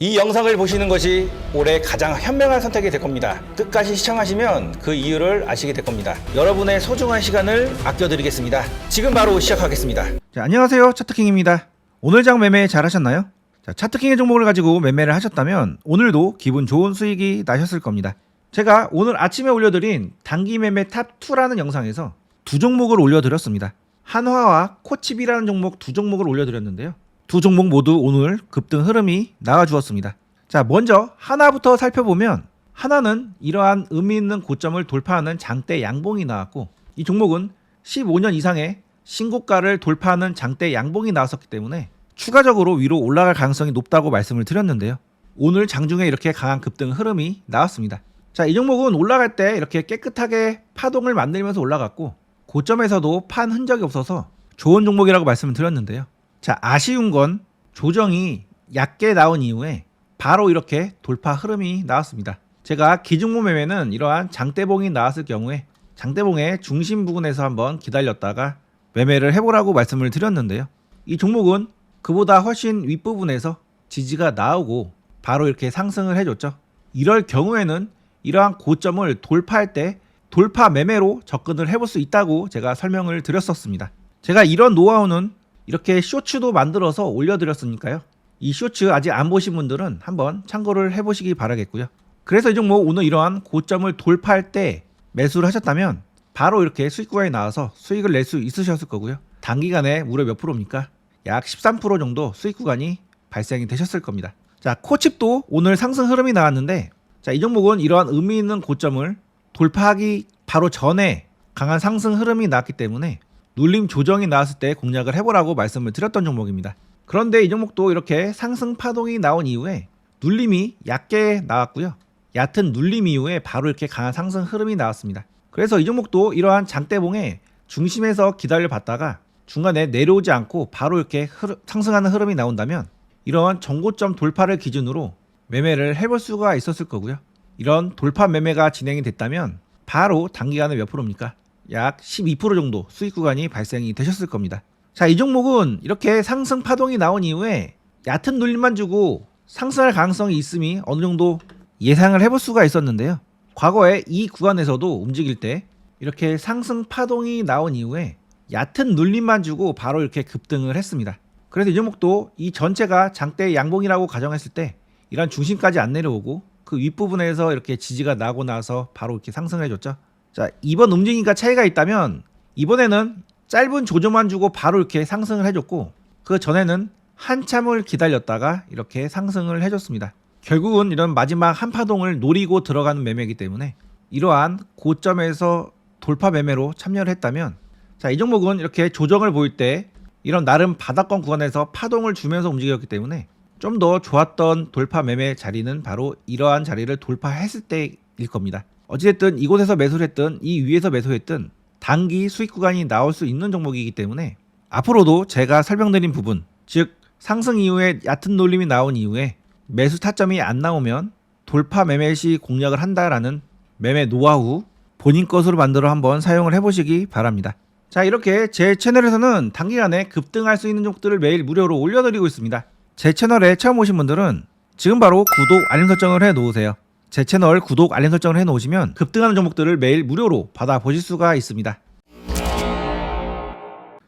이 영상을 보시는 것이 올해 가장 현명한 선택이 될 겁니다. 끝까지 시청하시면 그 이유를 아시게 될 겁니다. 여러분의 소중한 시간을 아껴드리겠습니다. 지금 바로 시작하겠습니다. 자, 안녕하세요. 차트킹입니다. 오늘 장 매매 잘 하셨나요? 자, 차트킹의 종목을 가지고 매매를 하셨다면 오늘도 기분 좋은 수익이 나셨을 겁니다. 제가 오늘 아침에 올려드린 단기 매매 탑2라는 영상에서 두 종목을 올려드렸습니다. 한화와 코칩이라는 종목 두 종목을 올려드렸는데요. 두 종목 모두 오늘 급등 흐름이 나와주었습니다. 자, 먼저 하나부터 살펴보면 하나는 이러한 의미 있는 고점을 돌파하는 장대 양봉이 나왔고 이 종목은 15년 이상의 신고가를 돌파하는 장대 양봉이 나왔었기 때문에 추가적으로 위로 올라갈 가능성이 높다고 말씀을 드렸는데요. 오늘 장중에 이렇게 강한 급등 흐름이 나왔습니다. 자, 이 종목은 올라갈 때 이렇게 깨끗하게 파동을 만들면서 올라갔고 고점에서도 판 흔적이 없어서 좋은 종목이라고 말씀을 드렸는데요. 자, 아쉬운 건 조정이 얕게 나온 이후에 바로 이렇게 돌파 흐름이 나왔습니다. 제가 기준목 매매는 이러한 장대봉이 나왔을 경우에 장대봉의 중심 부근에서 한번 기다렸다가 매매를 해보라고 말씀을 드렸는데요. 이 종목은 그보다 훨씬 윗부분에서 지지가 나오고 바로 이렇게 상승을 해줬죠. 이럴 경우에는 이러한 고점을 돌파할 때 돌파 매매로 접근을 해볼 수 있다고 제가 설명을 드렸었습니다. 제가 이런 노하우는 이렇게 쇼츠도 만들어서 올려드렸으니까요. 이 쇼츠 아직 안 보신 분들은 한번 참고를 해보시기 바라겠고요. 그래서 이 종목 오늘 이러한 고점을 돌파할 때 매수를 하셨다면 바로 이렇게 수익 구간이 나와서 수익을 낼 수 있으셨을 거고요. 단기간에 무려 몇 프로입니까? 약 13% 정도 수익 구간이 발생이 되셨을 겁니다. 자, 코칩도 오늘 상승 흐름이 나왔는데 자, 이 종목은 이러한 의미 있는 고점을 돌파하기 바로 전에 강한 상승 흐름이 나왔기 때문에 눌림 조정이 나왔을 때 공략을 해보라고 말씀을 드렸던 종목입니다. 그런데 이 종목도 이렇게 상승 파동이 나온 이후에 눌림이 얕게 나왔고요. 얕은 눌림 이후에 바로 이렇게 강한 상승 흐름이 나왔습니다. 그래서 이 종목도 이러한 장대봉에 중심에서 기다려 봤다가 중간에 내려오지 않고 바로 이렇게 흐르- 상승하는 흐름이 나온다면 이런 정고점 돌파를 기준으로 매매를 해볼 수가 있었을 거고요. 이런 돌파 매매가 진행이 됐다면 바로 단기간에 몇 프로입니까? 약 12% 정도 수익 구간이 발생이 되셨을 겁니다. 자, 이 종목은 이렇게 상승 파동이 나온 이후에 얕은 눌림만 주고 상승할 가능성이 있음이 어느 정도 예상을 해볼 수가 있었는데요. 과거에 이 구간에서도 움직일 때 이렇게 상승 파동이 나온 이후에 얕은 눌림만 주고 바로 이렇게 급등을 했습니다. 그래서 이 종목도 이 전체가 장대 양봉이라고 가정했을 때 이런 중심까지 안 내려오고 그 윗부분에서 이렇게 지지가 나고 나서 바로 이렇게 상승해 줬죠. 자, 이번 움직임과 차이가 있다면 이번에는 짧은 조정만 주고 바로 이렇게 상승을 해줬고 그 전에는 한참을 기다렸다가 이렇게 상승을 해줬습니다. 결국은 이런 마지막 한 파동을 노리고 들어가는 매매이기 때문에 이러한 고점에서 돌파 매매로 참여를 했다면 자, 이 종목은 이렇게 조정을 보일 때 이런 나름 바닥권 구간에서 파동을 주면서 움직였기 때문에 좀 더 좋았던 돌파 매매 자리는 바로 이러한 자리를 돌파했을 때일 겁니다. 어찌됐든 이곳에서 매수를 했든 이 위에서 매수했든 단기 수익 구간이 나올 수 있는 종목이기 때문에 앞으로도 제가 설명드린 부분, 즉 상승 이후에 얕은 놀림이 나온 이후에 매수 타점이 안 나오면 돌파 매매 시 공략을 한다라는 매매 노하우 본인 것으로 만들어 한번 사용을 해보시기 바랍니다. 자 이렇게 제 채널에서는 단기간에 급등할 수 있는 종목들을 매일 무료로 올려드리고 있습니다. 제 채널에 처음 오신 분들은 지금 바로 구독 알림 설정을 해 놓으세요. 제 채널 구독 알림 설정을 해 놓으시면 급등하는 종목들을 매일 무료로 받아 보실 수가 있습니다.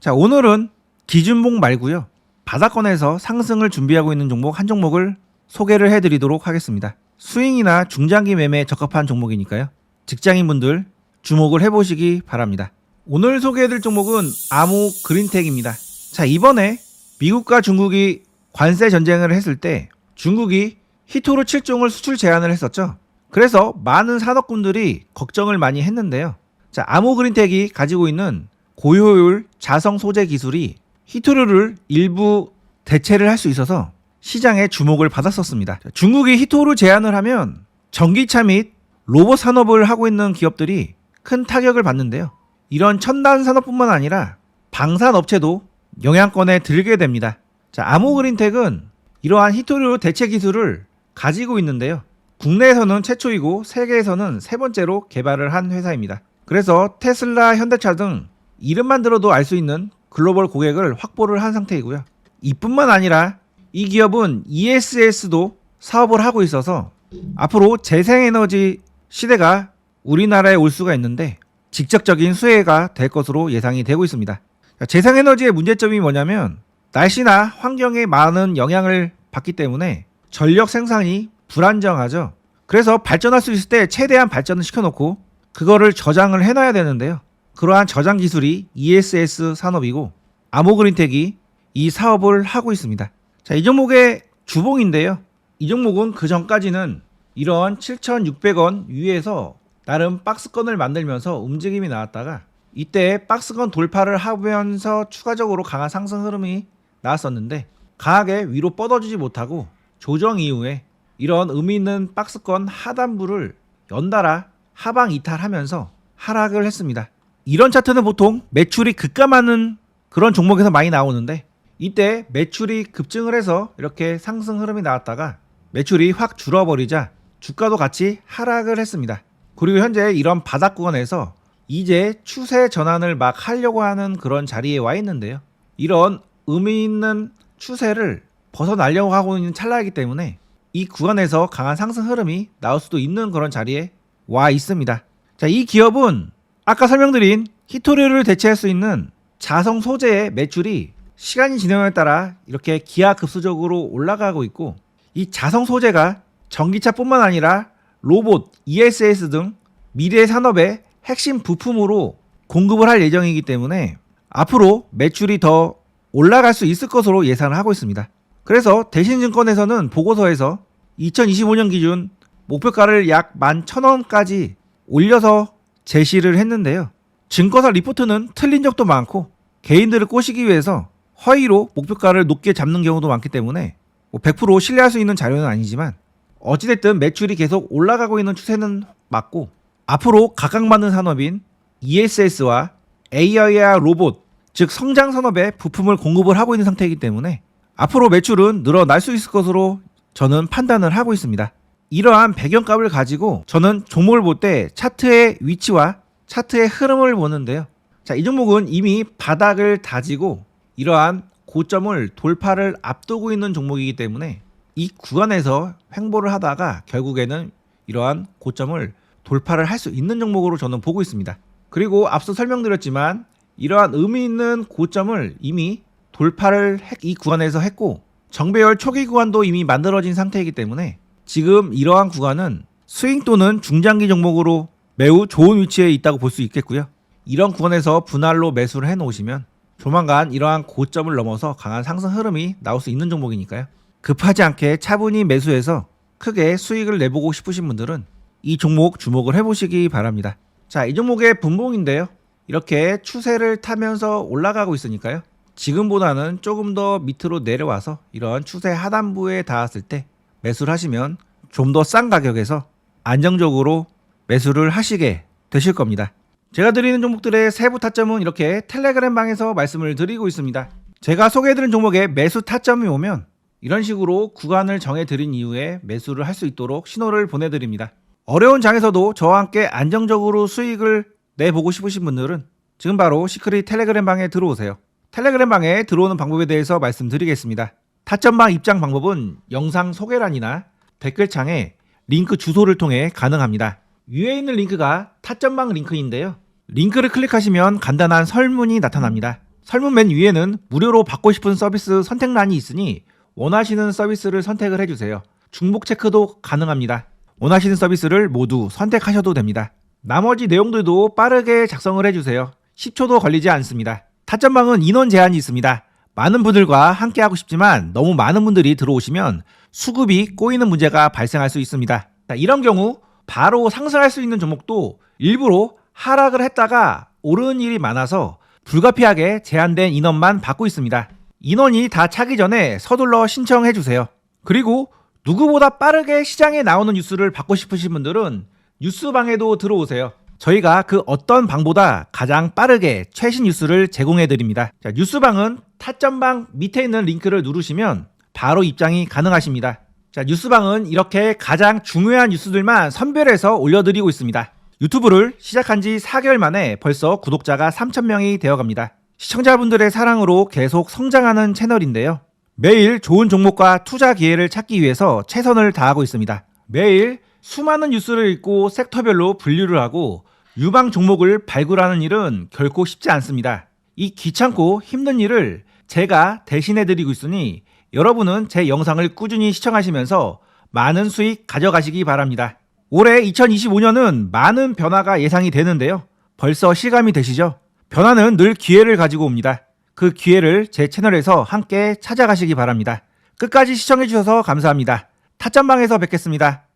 자 오늘은 기준봉 말고요. 바닥권에서 상승을 준비하고 있는 종목 한 종목을 소개를 해드리도록 하겠습니다. 스윙이나 중장기 매매에 적합한 종목이니까요. 직장인분들 주목을 해보시기 바랍니다. 오늘 소개해드릴 종목은 아무 그린텍입니다. 자 이번에 미국과 중국이 관세 전쟁을 했을 때 중국이 히토르 7종을 수출 제한을 했었죠. 그래서 많은 산업군들이 걱정을 많이 했는데요. 자, 아모그린텍이 가지고 있는 고효율 자성 소재 기술이 히토르를 일부 대체를 할 수 있어서 시장에 주목을 받았었습니다. 자, 중국이 히토르 제한을 하면 전기차 및 로봇 산업을 하고 있는 기업들이 큰 타격을 받는데요. 이런 첨단 산업뿐만 아니라 방산 업체도 영향권에 들게 됩니다. 자, 아모그린텍은 이러한 히토르 대체 기술을 가지고 있는데요. 국내에서는 최초이고 세계에서는 세 번째로 개발을 한 회사입니다. 그래서 테슬라, 현대차 등 이름만 들어도 알 수 있는 글로벌 고객을 확보를 한 상태이고요. 이뿐만 아니라 이 기업은 ESS도 사업을 하고 있어서 앞으로 재생에너지 시대가 우리나라에 올 수가 있는데 직접적인 수혜가 될 것으로 예상이 되고 있습니다. 자, 재생에너지의 문제점이 뭐냐면 날씨나 환경에 많은 영향을 받기 때문에 전력 생산이 불안정하죠. 그래서 발전할 수 있을 때 최대한 발전을 시켜놓고 그거를 저장을 해놔야 되는데요. 그러한 저장 기술이 ESS 산업이고 아모그린텍이 이 사업을 하고 있습니다. 자, 이 종목의 주봉인데요. 이 종목은 그 전까지는 이런 7,600원 위에서 나름 박스권을 만들면서 움직임이 나왔다가 이때 박스권 돌파를 하면서 추가적으로 강한 상승 흐름이 나왔었는데 강하게 위로 뻗어주지 못하고 조정 이후에 이런 의미 있는 박스권 하단부를 연달아 하방 이탈하면서 하락을 했습니다. 이런 차트는 보통 매출이 급감하는 그런 종목에서 많이 나오는데 이때 매출이 급증을 해서 이렇게 상승 흐름이 나왔다가 매출이 확 줄어버리자 주가도 같이 하락을 했습니다. 그리고 현재 이런 바닥 구간에서 이제 추세 전환을 막 하려고 하는 그런 자리에 와 있는데요. 이런 의미 있는 추세를 벗어나려고 하고 있는 찰나이기 때문에 이 구간에서 강한 상승 흐름이 나올 수도 있는 그런 자리에 와 있습니다. 자, 이 기업은 아까 설명드린 히토리를 대체할 수 있는 자성 소재의 매출이 시간이 지남에 따라 이렇게 기하급수적으로 올라가고 있고 이 자성 소재가 전기차뿐만 아니라 로봇, ESS 등 미래 산업의 핵심 부품으로 공급을 할 예정이기 때문에 앞으로 매출이 더 올라갈 수 있을 것으로 예상을 하고 있습니다. 그래서 대신증권에서는 보고서에서 2025년 기준 목표가를 약 11,000원까지 올려서 제시를 했는데요. 증권사 리포트는 틀린 적도 많고 개인들을 꼬시기 위해서 허위로 목표가를 높게 잡는 경우도 많기 때문에 뭐 100% 신뢰할 수 있는 자료는 아니지만 어찌됐든 매출이 계속 올라가고 있는 추세는 맞고 앞으로 각광받는 산업인 ESS와 AI와 로봇 즉 성장 산업에 부품을 공급을 하고 있는 상태이기 때문에 앞으로 매출은 늘어날 수 있을 것으로 저는 판단을 하고 있습니다. 이러한 배경값을 가지고 저는 종목을 볼 때 차트의 위치와 차트의 흐름을 보는데요. 자, 이 종목은 이미 바닥을 다지고 이러한 고점을 돌파를 앞두고 있는 종목이기 때문에 이 구간에서 횡보를 하다가 결국에는 이러한 고점을 돌파를 할 수 있는 종목으로 저는 보고 있습니다. 그리고 앞서 설명드렸지만 이러한 의미 있는 고점을 이미 돌파를 했- 이 구간에서 했고 정배열 초기 구간도 이미 만들어진 상태이기 때문에 지금 이러한 구간은 스윙 또는 중장기 종목으로 매우 좋은 위치에 있다고 볼 수 있겠고요. 이런 구간에서 분할로 매수를 해 놓으시면 조만간 이러한 고점을 넘어서 강한 상승 흐름이 나올 수 있는 종목이니까요. 급하지 않게 차분히 매수해서 크게 수익을 내보고 싶으신 분들은 이 종목 주목을 해보시기 바랍니다. 자, 이 종목의 분봉인데요. 이렇게 추세를 타면서 올라가고 있으니까요. 지금보다는 조금 더 밑으로 내려와서 이런 추세 하단부에 닿았을 때 매수를 하시면 좀 더 싼 가격에서 안정적으로 매수를 하시게 되실 겁니다. 제가 드리는 종목들의 세부 타점은 이렇게 텔레그램 방에서 말씀을 드리고 있습니다. 제가 소개해드린 종목에 매수 타점이 오면 이런 식으로 구간을 정해드린 이후에 매수를 할 수 있도록 신호를 보내드립니다. 어려운 장에서도 저와 함께 안정적으로 수익을 내보고 싶으신 분들은 지금 바로 시크릿 텔레그램 방에 들어오세요. 텔레그램 방에 들어오는 방법에 대해서 말씀드리겠습니다. 타점방 입장 방법은 영상 소개란이나 댓글창에 링크 주소를 통해 가능합니다. 위에 있는 링크가 타점방 링크인데요. 링크를 클릭하시면 간단한 설문이 나타납니다. 설문 맨 위에는 무료로 받고 싶은 서비스 선택란이 있으니 원하시는 서비스를 선택을 해주세요. 중복 체크도 가능합니다. 원하시는 서비스를 모두 선택하셔도 됩니다. 나머지 내용들도 빠르게 작성을 해주세요. 10초도 걸리지 않습니다. 타점방은 인원 제한이 있습니다. 많은 분들과 함께 하고 싶지만 너무 많은 분들이 들어오시면 수급이 꼬이는 문제가 발생할 수 있습니다. 자, 이런 경우 바로 상승할 수 있는 종목도 일부러 하락을 했다가 오르는 일이 많아서 불가피하게 제한된 인원만 받고 있습니다. 인원이 다 차기 전에 서둘러 신청해 주세요. 그리고 누구보다 빠르게 시장에 나오는 뉴스를 받고 싶으신 분들은 뉴스방에도 들어오세요. 저희가 그 어떤 방보다 가장 빠르게 최신 뉴스를 제공해 드립니다. 자, 뉴스방은 타점방 밑에 있는 링크를 누르시면 바로 입장이 가능하십니다. 자, 뉴스방은 이렇게 가장 중요한 뉴스들만 선별해서 올려드리고 있습니다. 유튜브를 시작한 지 4개월 만에 벌써 구독자가 3,000명이 되어 갑니다. 시청자분들의 사랑으로 계속 성장하는 채널인데요. 매일 좋은 종목과 투자 기회를 찾기 위해서 최선을 다하고 있습니다. 매일 수많은 뉴스를 읽고 섹터별로 분류를 하고 유망 종목을 발굴하는 일은 결코 쉽지 않습니다. 이 귀찮고 힘든 일을 제가 대신해드리고 있으니 여러분은 제 영상을 꾸준히 시청하시면서 많은 수익 가져가시기 바랍니다. 올해 2025년은 많은 변화가 예상이 되는데요. 벌써 실감이 되시죠? 변화는 늘 기회를 가지고 옵니다. 그 기회를 제 채널에서 함께 찾아가시기 바랍니다. 끝까지 시청해주셔서 감사합니다. 타점방에서 뵙겠습니다.